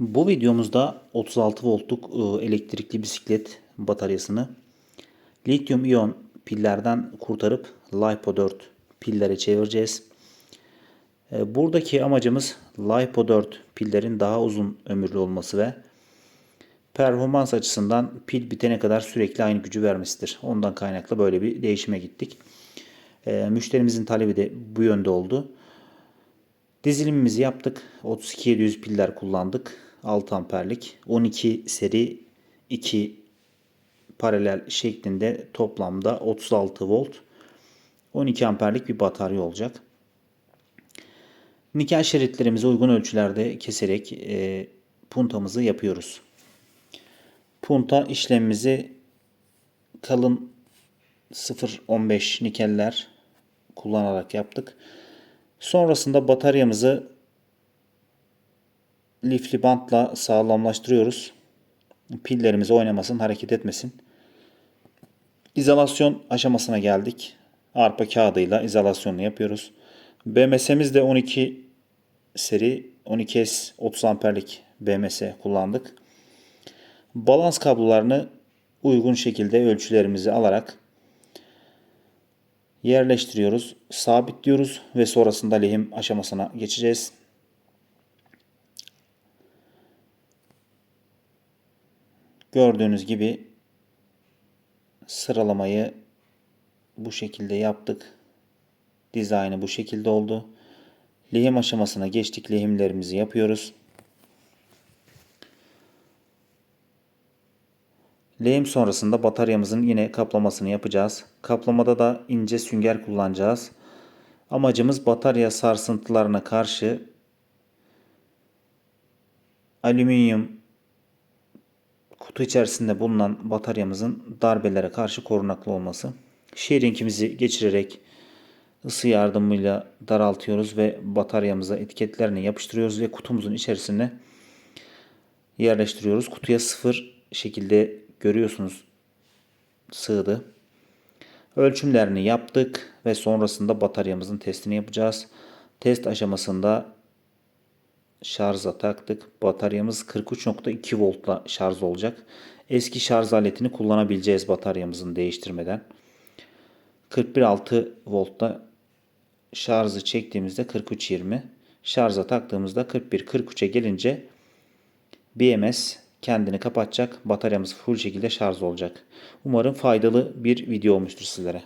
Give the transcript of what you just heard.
Bu videomuzda 36 voltluk e, elektrikli bisiklet bataryasını lityum iyon pillerden kurtarıp LiPo 4 pillere çevireceğiz. E, Buradaki amacımız LiPo 4 pillerin daha uzun ömürlü olması ve performans açısından pil bitene kadar sürekli aynı gücü vermesidir. Ondan kaynaklı böyle bir değişime gittik. E, Müşterimizin talebi de bu yönde oldu. Dizilimimizi yaptık. 32700 piller kullandık. 6 amperlik. 12 seri 2 paralel şeklinde toplamda 36 volt 12 amperlik bir batarya olacak. Nikel şeritlerimizi uygun ölçülerde keserek e, puntamızı yapıyoruz. Punta işlemimizi kalın 0.15 nikeller kullanarak yaptık. Sonrasında bataryamızı lifli bantla sağlamlaştırıyoruz. Pillerimiz oynamasın, hareket etmesin. İzolasyon aşamasına geldik. Arpa kağıdıyla izolasyonunu yapıyoruz. BMS'miz de 12 seri 12S 30 amperlik BMS kullandık. Balans kablolarını uygun şekilde ölçülerimizi alarak yerleştiriyoruz, sabitliyoruz ve sonrasında lehim aşamasına geçeceğiz. Gördüğünüz gibi sıralamayı bu şekilde yaptık. Dizaynı bu şekilde oldu. Lehim aşamasına geçtik. Lehimlerimizi yapıyoruz. Lehim sonrasında bataryamızın yine kaplamasını yapacağız. Kaplamada da ince sünger kullanacağız. Amacımız batarya sarsıntılarına karşı alüminyum kutu içerisinde bulunan bataryamızın darbelere karşı korunaklı olması. Shearing'imizi geçirerek ısı yardımıyla daraltıyoruz ve bataryamıza etiketlerini yapıştırıyoruz ve kutumuzun içerisine yerleştiriyoruz. Kutuya sıfır şekilde görüyorsunuz sığdı. Ölçümlerini yaptık ve sonrasında bataryamızın testini yapacağız. Test aşamasında şarja taktık. Bataryamız 43.2 voltla şarj olacak. Eski şarj aletini kullanabileceğiz bataryamızın değiştirmeden. 41.6 voltta şarjı çektiğimizde 43.20 şarja taktığımızda 41-43'e gelince BMS kendini kapatacak. Bataryamız full şekilde şarj olacak. Umarım faydalı bir video olmuştur sizlere.